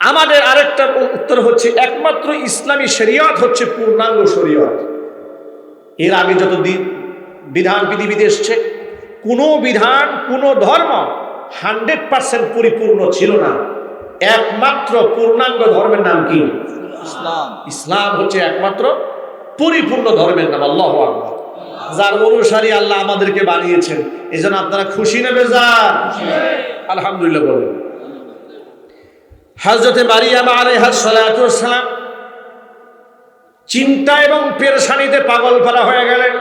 আমাদের আরেকটা উত্তর হচ্ছে একমাত্র ইসলামী শরিয়ত হচ্ছে পূর্ণাঙ্গ শরিয়ত। এর আগে যত বিধান পৃথিবীতে এসছে কোনো বিধান কোনো ধর্ম হান্ড্রেড পার্সেন্ট পরিপূর্ণ ছিল না। একমাত্র পূর্ণাঙ্গ ধর্মের নাম কি? ইসলাম। ইসলাম হচ্ছে একমাত্র পরিপূর্ণ ধর্মের নাম আল্লাহ আকবার। যার অনুসারী আল্লাহ আমাদেরকে বানিয়েছেন। এই জন্য আপনারা খুশি নেবে যান আলহামদুলিল্লাহ বলেন। হজরতে মারিয়াম আলাইহাস সালাম চিন্তা এবং পেরেশানিতে পাগল ফেলা হয়ে গেলেন।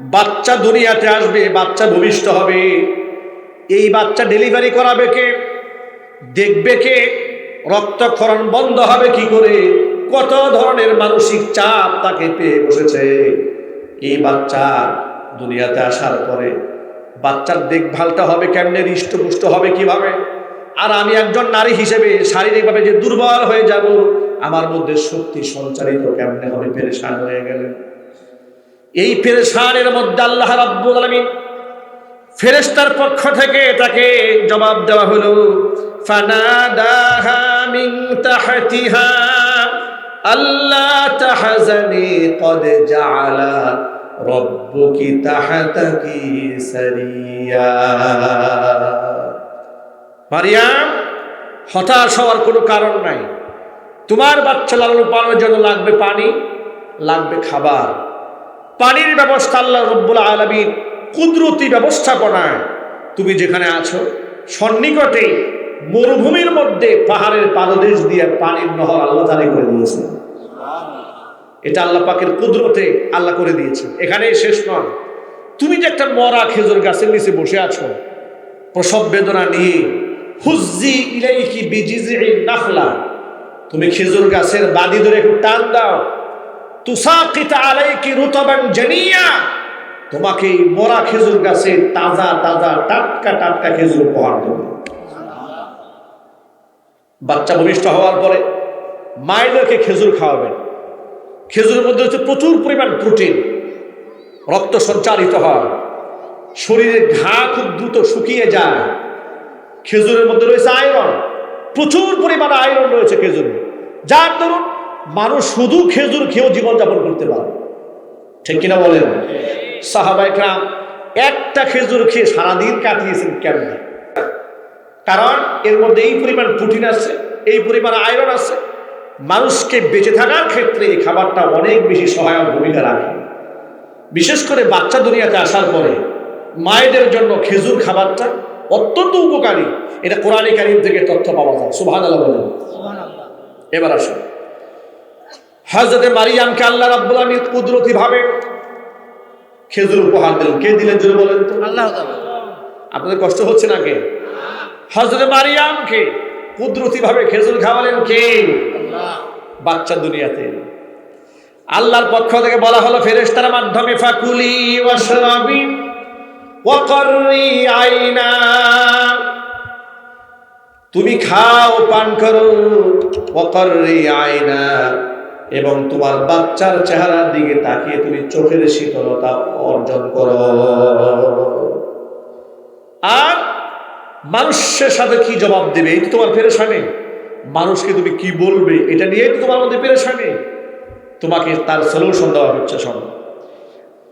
বাচ্চা দুনিয়াতে আসবে, বাচ্চা ভূমিষ্ঠ হবে। এই বাচ্চা ডেলিভারি করাবে কে? দেখবে কে? রক্তক্ষরণ বন্ধ হবে কি করে? কত ধরনের মানসিক চাপ তাকে পেয়ে বসেছে। এই বাচ্চা দুনিয়াতে আসার পরে বাচ্চার দেখভালটা হবে কেমনে? হৃষ্টপুষ্ট হবে কীভাবে? আর আমি একজন নারী হিসেবে শারীরিকভাবে যে দুর্বল হয়ে যাব, আমার মধ্যে শক্তি সঞ্চারিত কেমনে হবে? পেরেশান হয়ে গেলেন। এই পেরেশানের মধ্যে আল্লাহ রাব্বুল আলামিন ফেরেশতার পক্ষ থেকে তাকে জবাব দেওয়া হলো, ফানাদাহা মিন তাহতিহা আল্লাহ তাহজানি কদ জাআলা রব্বুকি তাহতাকি সারিয়া। মারিয়াম, হতাশ হওয়ার কোনো কারণ নাই। তোমার বাচ্চা লালন পালনের জন্য লাগবে পানি, লাগবে খাবার। পানির ব্যবস্থা আল্লাহ রব্বুল আলমীর কুদরতি ব্যবস্থাপনায় তুমি যেখানে আছো, সন্নিকটে মরুভূমির মধ্যে পাহাড়ের পাদদেশ দিয়ে পানির নহর আল্লাহ তালি করে দিয়েছে এটা আল্লাহ পাকের কুদরতে আল্লাহ করে দিয়েছে এখানেই শেষ নয়। তুমি যে একটা মরা খেজুর গাছের নিচে বসে আছো, প্রসব বেদনা নিয়ে হুজ্জি ইলাইকি বিজিজি নাখলা। তুমি খেজুর গাছের বাদি ধরে একটু টান দাও। তুসাকিতা আলাইকি রুতাবান জানিয়া। তোমাকে মরা খেজুর গাছে তাজা তাজা, টাটকা টাটকা খেজুর উপহার দেবে। বাচ্চা ভূমিষ্ঠ হওয়ার পরে মায়েদেরকে খেজুর খাওয়াবেন খেজুরের মধ্যে হচ্ছে প্রচুর পরিমাণ প্রোটিন। রক্ত সঞ্চারিত হয়। শরীরের ঘা খুব দ্রুত শুকিয়ে যায়। খেজুরের মধ্যে রয়েছে আয়রন। প্রচুর পরিমাণে আয়রন রয়েছে খেজুরে। যার ধরুন মানুষ শুধু খেজুর খেয়েও জীবনযাপন করতে পারে। ঠিক কিনা বলেন? সাহাবাইকরাম একটা খেজুর খেয়ে সারাদিন কাটিয়েছেন কেমন? কারণ এর মধ্যে এই পরিমাণ প্রোটিন আছে, এই পরিমাণ আয়রন আছে। মানুষকে বেঁচে থাকার ক্ষেত্রে এই খাবারটা অনেক বেশি সহায়ক ভূমিকা রাখে। বিশেষ করে বাচ্চা দুনিয়াতে আসার পরে মায়েদের জন্য খেজুর খাবারটা অত্যন্ত উপকারী। এটা কোরআনে কারিম থেকে তথ্য পাওয়া যায়। সুভান আল্লাহ বলেন এবার আসুন। হজরতে মারিয়ামকে আল্লাহ রাব্বুল আলামিন কুদরতি ভাবে খেজুর উপহার দিলেন। কে দিলেন জন্য বলেন তো? আল্লাহ আপনাদের কষ্ট হচ্ছে না কে? হজরতে মারিয়ামকে কুদরতি ভাবে খেজুর খাওয়ালেন কে? বাচ্চা দুনিয়াতে। আল্লাহর পক্ষ থেকে বলা হলো ফেরেশতার মাধ্যমে ফাকুলি ওয়াশরাবি ওয়াকররি তুমি খাও, পান করো, ওয়াকররি আইনা। এবং তোমার বাচ্চার চেহারার দিকে তাকিয়ে তুমি চোখের শীতলতা অর্জন করো। আর মানুষের সাথে কি জবাব দেবে? এই তো তোমার পেরেশানি। মানুষকে তুমি কি বলবে? এটা নিয়েই তো তোমার মধ্যে পেরেশানি। তোমাকে তার সলিউশন দেওয়া হচ্ছে, শোনো।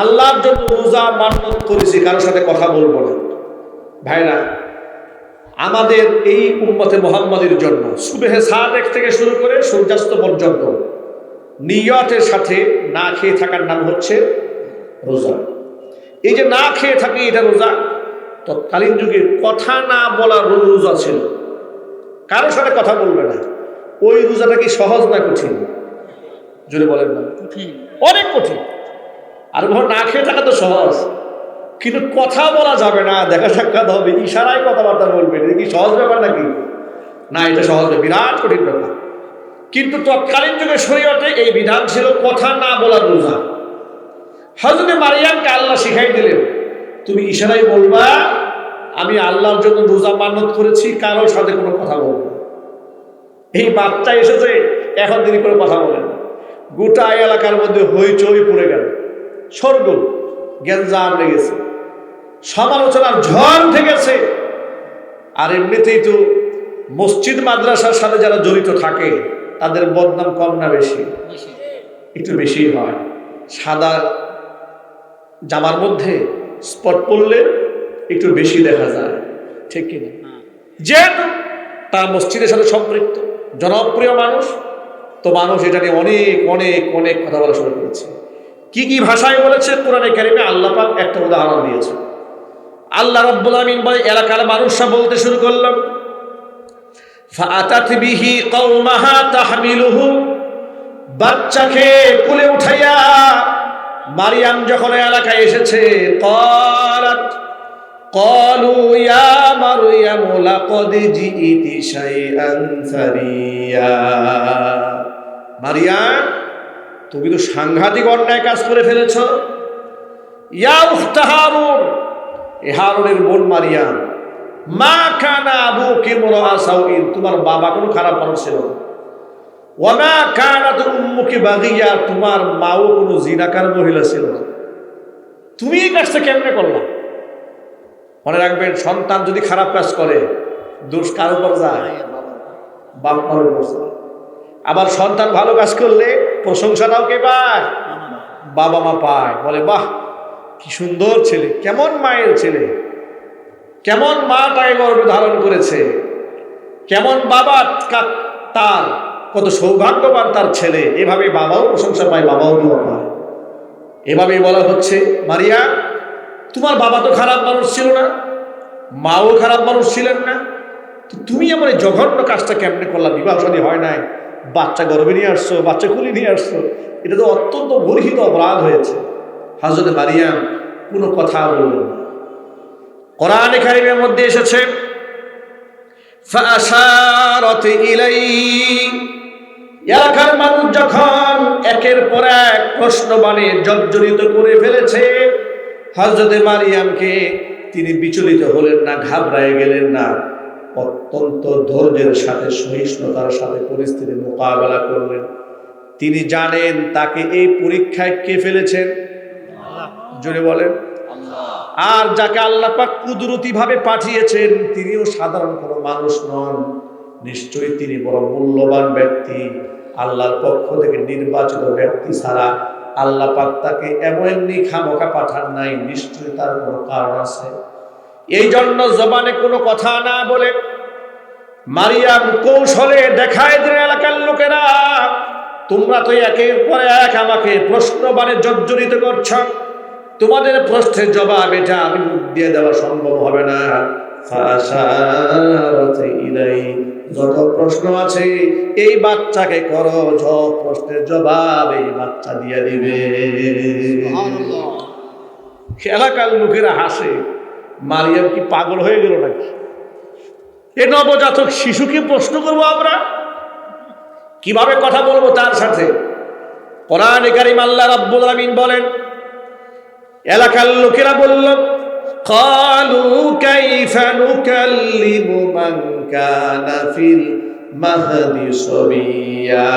আল্লাহর জন্য রোজা মান্নত করেছি কারোর সাথে কথা বলব না। ভাইরা আমাদের এই উম্মতে মোহাম্মদের জন্য সুবেহে সাদেক থেকে শুরু করে সূর্যাস্ত পর্যন্ত নিয়তের সাথে না খেয়ে থাকার নাম হচ্ছে রোজা। এই যে না খেয়ে থাকি এটা রোজা তৎকালীন যুগে কথা না বলার রোজা ছিল। কারোর সাথে কথা বলবে না। ওই রোজাটা কি সহজ না কঠিন? জুড়ে বলেন না। কঠিন। অনেক কঠিন। আর ঘর না খেয়ে থাকা তো সহজ। কিন্তু কথা বলা যাবে না, দেখা সাক্ষাৎ হবে, ইশারায় কথাবার্তা বলবেন এটা কি সহজ ব্যাপার নাকি? না, এটা সহজ বিরাট কঠিন ব্যাপার। কিন্তু তৎকালীন যুগে শরীয়তে এই বিধান ছিল কথা না বলার রোজা হজরত মারিয়ামকে আল্লাহ শিখাই দিলেন, তুমি ইশারাই বলবা, আমি আল্লাহর জন্য রোজা মান্যত করেছি, কারোর সাথে কোনো কথা বলব। এই বাচ্চা এসেছে, এখন তিনি করে কথা বলেন। গোটা এলাকার মধ্যে হইচই পড়ে গেল। সরগোল গ্যাঞ্জাম লেগেছে। সমালোচনার ঝড় ঠেকেছে আর এমনিতেই তো মসজিদ মাদ্রাসার সাথে যারা জড়িত থাকে তাদের বদনাম কম না বেশি? একটু বেশি হয়। সাদা জামার মধ্যে স্পট পড়লে একটু বেশি দেখা যায়। ঠিক কিনা যে তার মসজিদের সাথে সম্পৃক্ত জনপ্রিয় মানুষ তো মানুষ এটা নিয়ে অনেক অনেক অনেক কথা বলা শুরু করেছে। কি কি ভাষায় বলেছে? কোরআনে কারিমে আল্লাহ পাক একটা উদাহরণ দিয়েছে। আল্লাহ রব্বুল আমিন বলে, এলাকার মানুষরা বলতে শুরু করলাম ফাতাত বিহি কওমাহা তাহমিলুহু। বাচ্চাকে কোলে উঠাইয়া মারিয়াম যখন এলাকায় এসেছে, কলাত, কলু ইয়া মারিয়াম লাকদ জিইতি শাইআন সারিয়া। মারিয়াম তুমি তো সাংঘাতিক অন্যায় কাজ করে ফেলেছ। ইয়া উখতা হারুন এ হারুনের বোন মারিয়াম। মা কানা আবু কি মোরা সাউইন, তোমার বাবা কোনো খারাপ মানুষ ছিল না। ওয়ামা কানাত উম্মুকি তোমার মাও কোনো জিনাকার মহিলা ছিল না। তুমি এই কাজটা কেমনে করলা? মনে রাখবেন, সন্তান যদি খারাপ কাজ করে, দোষ কার উপর যায়? বাপ মার উপর যায়। আবার সন্তান ভালো কাজ করলে প্রশংসাটাও কে পায়? বাবা মা পায়। বলে, বাহ, কি সুন্দর ছেলে, কেমন মায়ের ছেলে, কেমন মা তাকে গর্বে ধারণ করেছে, কেমন বাবা তার কত সৌভাগ্যবান তার ছেলে। এভাবে বাবাও প্রশংসা পায়, বাবাও দোয়া পায়। এভাবেই বলা হচ্ছে, মারিয়া, তোমার বাবা তো খারাপ মানুষ ছিল না, মাও খারাপ মানুষ ছিলেন না। তুমি আমার জঘন্য কাজটা কেমনে করলাম বিবাহ শাদী হয় নাই। বাচ্চা গর্বে নিয়ে আসছো, বাচ্চা খুলি নিয়ে আসছো, এটা তো অত্যন্ত গর্হিত অপরাধ হয়েছে। হাজরত মারিয়াম কোনো কথা বলল না। কোরআন কারিমের মধ্যে এসেছে এলাকার মানুষ যখন একের পর এক প্রশ্ন মানে জর্জরিত করে ফেলেছে হজরতে মারিয়ামকে তিনি বিচলিত হলেন না, ঘাবড়ায় গেলেন না। অত্যন্ত ধৈর্যের সাথে সহিষ্ণুতার সাথে পরিস্থিতি মোকাবেলা করলেন। তিনি জানেন তাকে এই পরীক্ষায় কে ফেলেছেন? জোরে বলেন। আর যাকে আল্লাহ পাক কুদরতি ভাবে পাঠিয়েছেন তিনিও সাধারণ কোনো মানুষ নন। নিশ্চয়ই তিনি বড় মূল্যবান ব্যক্তি। আল্লাহর পক্ষ থেকে নির্বাচিত ব্যক্তি ছাড়া আল্লাহ পাক তাকে এমন এমনি খামোখা পাঠান নাই। নিশ্চয়ই তার কোনো কারণ আছে। এই জন্য জবানে কোনো কথা না বলে মারিয়াম কৌশলে দেখায় দিলেন এলাকার লোকেরা তোমরা তো একের পর এক আমাকে প্রশ্ন বানে জর্জরিত করছ। তোমাদের প্রশ্নের জবাব এটা আমি মুখ দিয়ে দেওয়া সম্ভব হবে না। যত প্রশ্ন আছে এই বাচ্চাকে করো প্রশ্নের জবাব এই বাচ্চা দিয়ে দিবে। এলাকার লোকেরা হাসে। মারিয়াম কি পাগল হয়ে গেল নাকি এ নবজাতক শিশুকে প্রশ্ন করবো আমরা কিভাবে কথা বলবো তার সাথে কোরআন কারিম আল্লাহ রাব্বুল আলামিন বলেন এলাকার লোকেরা বলল قالوا كيف نكلم من كان في المهد صبيا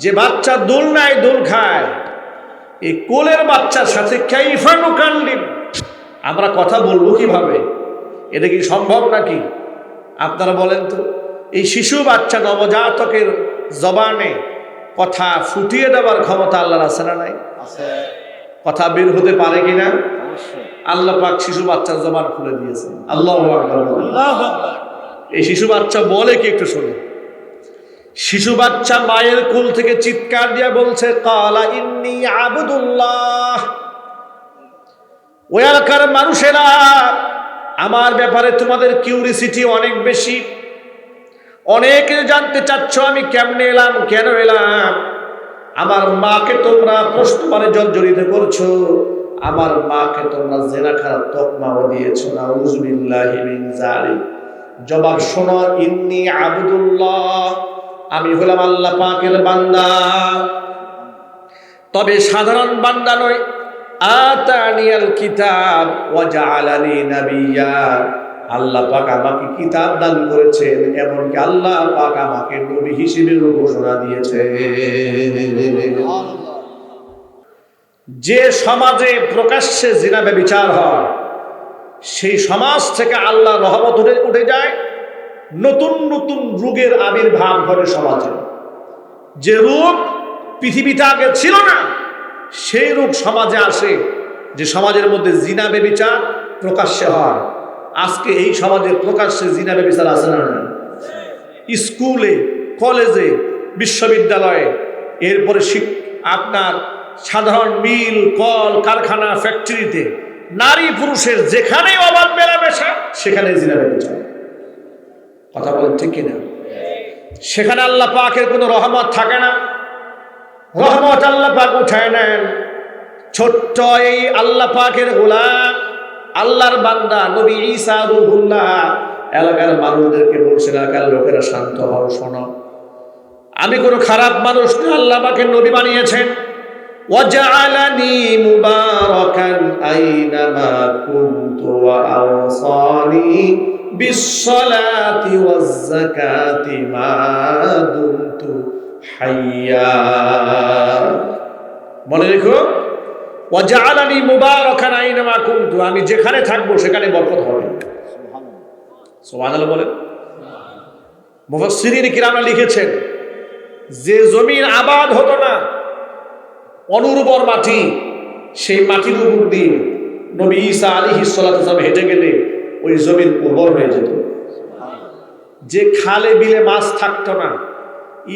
যে বাচ্চা দোল নাই দোল খায় এই কোলের বাচ্চার সাথে কাইফা নুকাল্লিম আমরা কথা বলব কীভাবে? এটা কি সম্ভব নাকি? আপনারা বলেন তো। এই শিশু বাচ্চা নবজাতকের জবানে কথা ফুটিয়ে দেওয়ার ক্ষমতা আল্লাহর আছে না নাই? কথা বের হতে পারে কিনা? আল্লাহ পাক শিশু বাচ্চার জবান খুলে দিয়েছে। আল্লাহ এই শিশু বাচ্চা বলে কি একটু শুনে শিশু বাচ্চা মায়ের কোল থেকে চিৎকার দিয়ে বলছে কালা ইন্নি আবুদুল্লাহ। ওই এলাকার মানুষেরা, আমার ব্যাপারে তোমাদের কিউরিসিটি অনেক বেশি। অনেক জানতে চাচ্ছ, আমি কেমনে এলাম, কেন এলাম? আমার মাকে তোমরা প্রশ্ন মানে জর্জরিত করছ। আমার মাকে তোমরা জেনা খারাপ তকমাও দিয়েছ না জালিক জবাব শোনো, ইন্নি আবদুল্লাহ, আমি হলাম আল্লাহ পাকের বান্দা। তবে সাধারণ বান্দা নয় আতানিয়াল কিতাব ওয়া জাআলানি নাবিয়্যা আল্লাহ পাক আমাকে কিতাব দান করেছেন, এমনকি আল্লাহ পাক আমাকে নবী হিসেবে ঘোষণা দিয়েছে যে সমাজে প্রকাশ্যে জিনা বিচার হয়, সেই সমাজ থেকে আল্লাহ রহমত উঠে উঠে যায় নতুন নতুন রোগের আবির্ভাব ঘটে সমাজে। যে রোগ পৃথিবীতে আগে ছিল না সেই রোগ সমাজে আসে যে সমাজের মধ্যে জিনা বেবিচার প্রকাশ্যে হয়। আজকে এই সমাজে প্রকাশ্যে জিনা বেবিচার আছে না। স্কুলে, কলেজে, বিশ্ববিদ্যালয়ে, এরপরে আপনার সাধারণ মিল, কল, কারখানা, ফ্যাক্টরিতে নারী পুরুষের যেখানে অবাধ মেলামেশা, সেখানে জিনা বেবিচার। কথা বলেন ঠিক কিনা? সেখানে আল্লাহ পাকের কোনো রহমত থাকে না। রহমত আল্লাহ পাক উঠায় নেন ছোট্ট এই আল্লাহ পাকের গোলাম আল্লাহর বান্দা নবী ঈসা রুহুল্লাহ এলাকার মানুষদেরকে বলছে এলাকার লোকেরা শান্ত হও শোনো আমি কোনো খারাপ মানুষ না আল্লাহ পাকের নবী বানিয়েছেন وجعلني مباركا أينما كنت وأوصاني بالصلاة والزكاة ما دمت মনে রেখো ওয়াজালানি মুবারাকান আইনামা আমি যেখানে থাকব সেখানে বরকত হবে। সুবহানাল্লাহ বলেন। লিখেছেন, যে জমিন আবাদ হতো না, অনুর্বর মাটি, সেই মাটির উপর দিয়ে নবী ঈসা আলী সালাম হেঁটে গেলে ওই জমিন উর্বর হয়ে যেত। যে খালে বিলে মাছ থাকতো না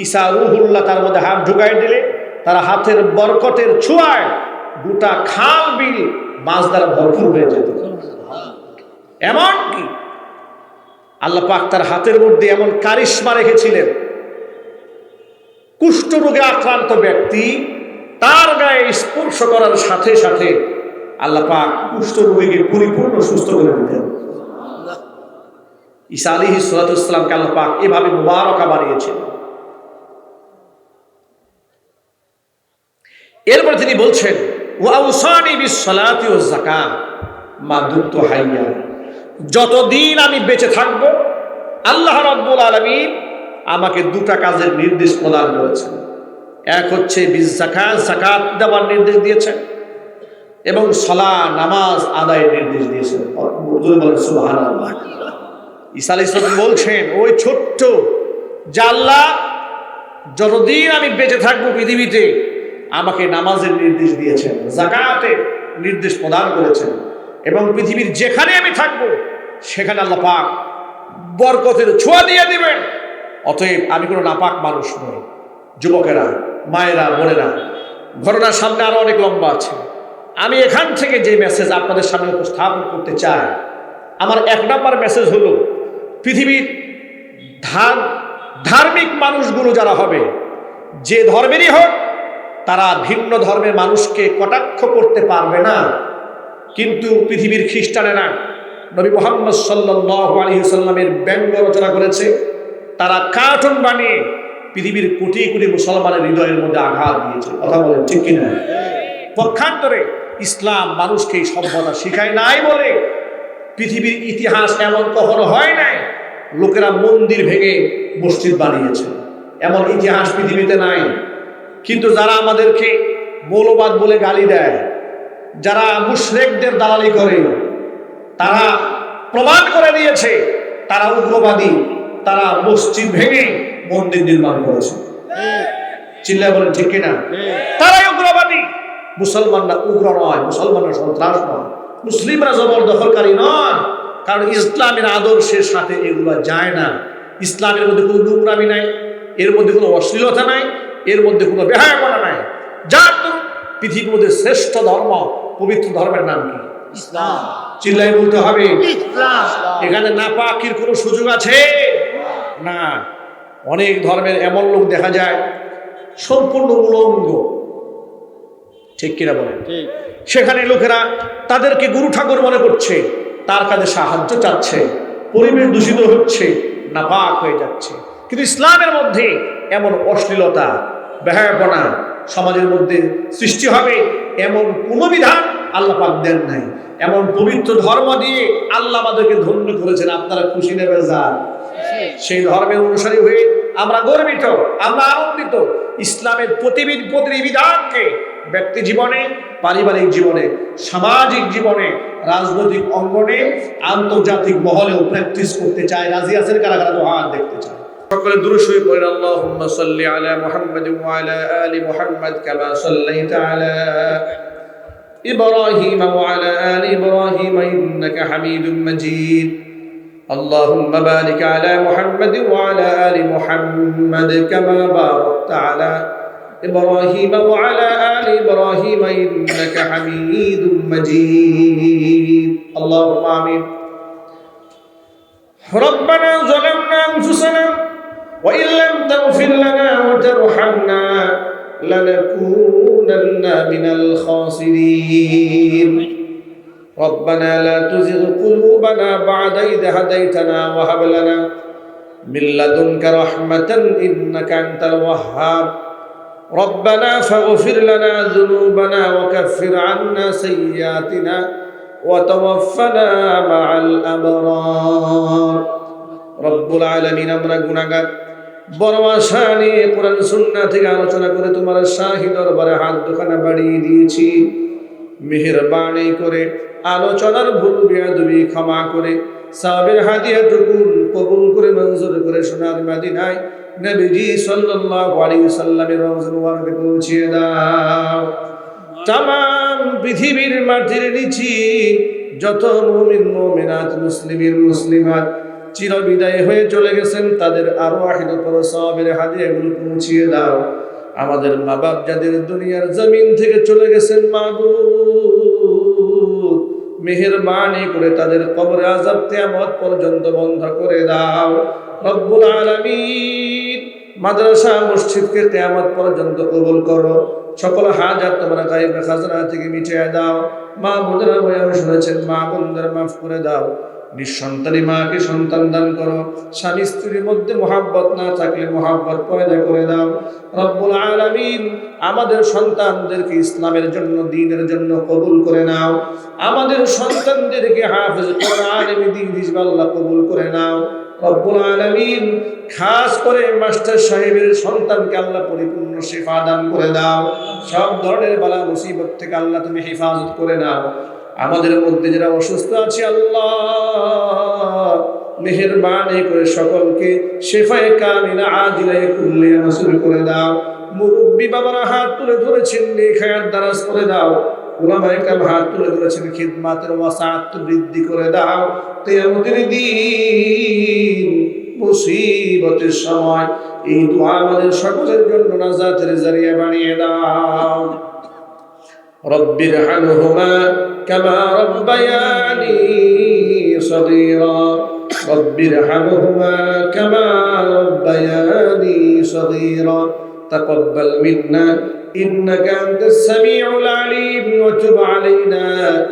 ঈসা রুহুল্লাহ তার মধ্যে হাত ঢুকাই দিলে, তার হাতের বরকতের ছোঁয়ায় গোটা খাল বিল মাছ দ্বারা ভরপুর হয়ে যেত। এমন কি আল্লাহ পাক তার হাতের মধ্যে এমন কারিশ্মা রেখেছিলেন। কুষ্ঠ রোগে আক্রান্ত ব্যক্তি, তার গায়ে স্পর্শ করার সাথে সাথে আল্লাহ পাক কুষ্ঠ রোগীকে পরিপূর্ণ সুস্থ করে দিতেন। ঈসা আলী সালাতামকে আল্লাহ পাক এভাবে মুবারকা বানিয়েছেন। এরপর তিনি বলছেন ওয়াউসানি বিসসালাতি ওয়াজ যাকাত। মা দুমতু হাইয়া, যতদিন আমি বেঁচে থাকব, আল্লাহ রাব্বুল আলামিন আমাকে দুটা কাজের নির্দেশ প্রদান করেছেন। এক হচ্ছে বিজ জাকাত জাকাত দেওয়ার নির্দেশ দিয়েছেন এবং সলা নামাজ আদায়ের নির্দেশ দিয়েছেন। সুবহানাল্লাহ। ঈসা আলাইহিস সালাম বলছেন, ওই ছোট্ট জাল্লা যতদিন আমি বেঁচে থাকব পৃথিবীতে আমাকে নামাজের নির্দেশ দিয়েছেন জাকাতের নির্দেশ প্রদান করেছেন। এবং পৃথিবীর যেখানে আমি থাকব, সেখানে আল্লাহ পাক বরকতের ছোঁয়া দিয়ে দিবেন। অতএব আমি কোনো নাপাক মানুষ নই। যুবকেরা, মায়েরা, বোনেরা, ঘটনার সামনে আরও অনেক লম্বা আছে। আমি এখান থেকে যে মেসেজ আপনাদের সামনে উপস্থাপন করতে চাই, আমার এক নম্বর মেসেজ হলো, পৃথিবীর ধার, ধার্মিক মানুষগুলো যারা হবে, যে ধর্মেরই হোক তারা ভিন্ন ধর্মের মানুষকে কটাক্ষ করতে পারবে না। কিন্তু পৃথিবীর খ্রিস্টানেরা নবী মোহাম্মদ সাল্লাহ আলী সাল্লামের ব্যঙ্গ রচনা করেছে। তারা কার্টুন বানিয়ে পৃথিবীর কোটি কোটি মুসলমানের হৃদয়ের মধ্যে আঘাত দিয়েছে। কথা বলেন, ঠিক কিনা? পক্ষান্তরে ইসলাম মানুষকে এই সভ্যতা শিখায় নাই বলে পৃথিবীর ইতিহাস এমন কখনো হয় নাই। লোকেরা মন্দির ভেঙে মসজিদ বানিয়েছে। এমন ইতিহাস পৃথিবীতে নাই। কিন্তু যারা আমাদেরকে মৌলবাদ বলে গালি দেয়, যারা মুশরেকদের দালালি করে, তারা প্রমাণ করে দিয়েছে, তারা উগ্রবাদী, তারা মসজিদ ভেঙে মন্দির নির্মাণ করেছে। চিল্লা বলেন, ঠিক কিনা? তারাই উগ্রবাদী। মুসলমানরা উগ্র নয়, মুসলমানরা সন্ত্রাস নয়। মুসলিমরা জবরদখলকারী নয়, কারণ ইসলামের আদর্শের সাথে এগুলো যায় না। ইসলামের মধ্যে কোনো নোংরামি নাই, এর মধ্যে কোনো অশ্লীলতা নাই এর মধ্যে কোনো বেহায়াপনা নাই। যার পৃথিবীর মধ্যে শ্রেষ্ঠ ধর্ম পবিত্র ধর্মের নাম কি? ইসলাম। চিল্লাই বলতে হবে। এখানে নাপাকির কোনো সুযোগ আছে? না। অনেক ধর্মের এমন লোক দেখা যায় সম্পূর্ণ উলঙ্গ। ঠিক কিনা বলেন? ঠিক। সেখানে লোকেরা তাদেরকে গুরু ঠাকুর মনে করছে তার কাছে সাহায্য চাচ্ছে পরিবেশ দূষিত হচ্ছে নাপাক হয়ে যাচ্ছে। কিন্তু ইসলামের মধ্যে এমন অশ্লীলতা ব্যয়াপনা সমাজের মধ্যে সৃষ্টি হবে, এমন কোনো বিধান আল্লাহ পাক দেন নাই। এমন পবিত্র ধর্ম দিয়ে আল্লাহ আমাদেরকে ধন্য করেছেন। আপনারা খুশি নেবে যান সেই ধর্মের অনুসারী হয়ে আমরা গর্বিত, আমরা আনন্দিত। ইসলামের প্রতিবিধ প্রতিবিধানকে ব্যক্তি জীবনে, পারিবারিক জীবনে, সামাজিক জীবনে, রাজনৈতিক অঙ্গনে, আন্তর্জাতিক মহলেও প্র্যাকটিস করতে চায়। রাজি আছেন কারা? কারা? তো হাত দেখতে চায় সকলে দুরুশই পড়েন আল্লাহুম্মা সাল্লি আলা মুহাম্মাদ ওয়া আলা আলি মুহাম্মাদ কামা সাল্লাইতা আলা إبراهيم وعلى آل إبراهيم إنك حميد مجيد اللهم بارك على محمد وعلى آل محمد كما باركت على إبراهيم وعلى آل إبراهيم إنك حميد مجيد اللهم آمين ربنا ظلمنا أنفسنا وإن لم تغفر لنا وترحمنا لنكونن من الخاسرين ربنا لا تزغ قلوبنا بعد إذ هديتنا وهب لنا من لدنك رحمة إنك أنت الوهاب ربنا فاغفر لنا ذنوبنا وكفر عنا سيئاتنا وتوفنا مع الأبرار رب العالمين أمر গুনাহগার বড় আশা নিয়ে কোরআন সুন্নাহ থেকে আলোচনা করে তোমার শাহী দরবারে হাত দোকানে বাড়িয়ে দিয়েছি। মেহেরবানি করে, আলোচনার ভুল বেয়াদবি ক্ষমা করে, সাবের হাদিয়াটুকু কবুল করে, মঞ্জুর করে সোনার মাদিনায় নবীজি সাল্লাল্লাহু আলাইহি সাল্লামের রওজা মুবারকে পৌঁছিয়ে দাও। তাম পৃথিবীর মাটির নিচি যত মুমিন, মুমিনাত মুসলিমের মুসলিমাত চিরবিদায় হয়ে চলে গেছেন, তাদের আরও আহিদ পর সবের হাদিয়াগুলো পৌঁছিয়ে দাও। আমাদের মা বাপ যাদের দুনিয়ার জমিন থেকে চলে গেছেন মাহবুব মেহেরবানি করে তাদের কবরে আজাব কিয়ামত পর্যন্ত বন্ধ করে দাও। রব্বুল আলামিন, মাদ্রাসা, মসজিদকে কিয়ামত পর্যন্ত কবুল করো। সকল হাজার তোমরা গাইব খাজনা থেকে মিটিয়ে দাও। মা বোনেরা বয়ান শুনেছেন মা বোনদের মাফ করে দাও। নিঃসন্তানী মাকে সন্তান দান করো। স্বামী স্ত্রীর মধ্যে মহাব্বত না থাকলে মহাব্বত পয়দা করে দাও। রব্বুল আলামিন আমাদের সন্তানদেরকে ইসলামের জন্য, দিনের জন্য কবুল করে নাও। আমাদের সন্তানদেরকে হাফেজ কোরআন দিন হিজবাল্লাহ কবুল করে নাও। রব্বুল আলামিন খাস করে মাস্টার সাহেবের সন্তানকে আল্লাহ পরিপূর্ণ শেফা দান করে দাও। সব ধরনের বালা মুসিবত থেকে আল্লাহ তুমি হেফাজত করে নাও। আমাদের মধ্যে যারা অসুস্থ আছে, আল্লাহ মেহরবানি করে সকলকে শেফায় কামিনা আজিলায় কুল্লে নাসুল করে দাও। মুরব্বী বাবারা হাত তুলে ধরেছেন লেখার দ্বারাজ করে দাও। ওলামায় কাম হাত তুলে ধরেছেন, খিদমাতের ওয়াসাত বৃদ্ধি করে দাও। তেয়ামতের দিন মুসিবতের সময় এই দোয়া আমাদের সকলের জন্য নাজাতের জারিয়া বানিয়ে দাও। রব্বির হানহুমা কামা রব্বায়ানি সগীরা। رب ارحمهما كما ربياني صغيرا تقبل منا إنك أنت السميع العليم وتب علينا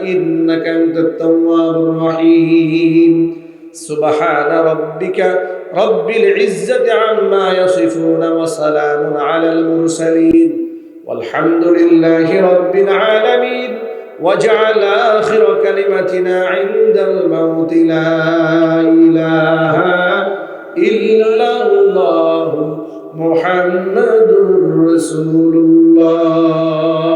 إنك أنت التواب الرحيم سبحان ربك رب العزة عما يصفون وسلام على المرسلين والحمد لله رب العالمين واجعل آخر كلمتنا عند الموت لا إله إلا الله محمد رسول الله.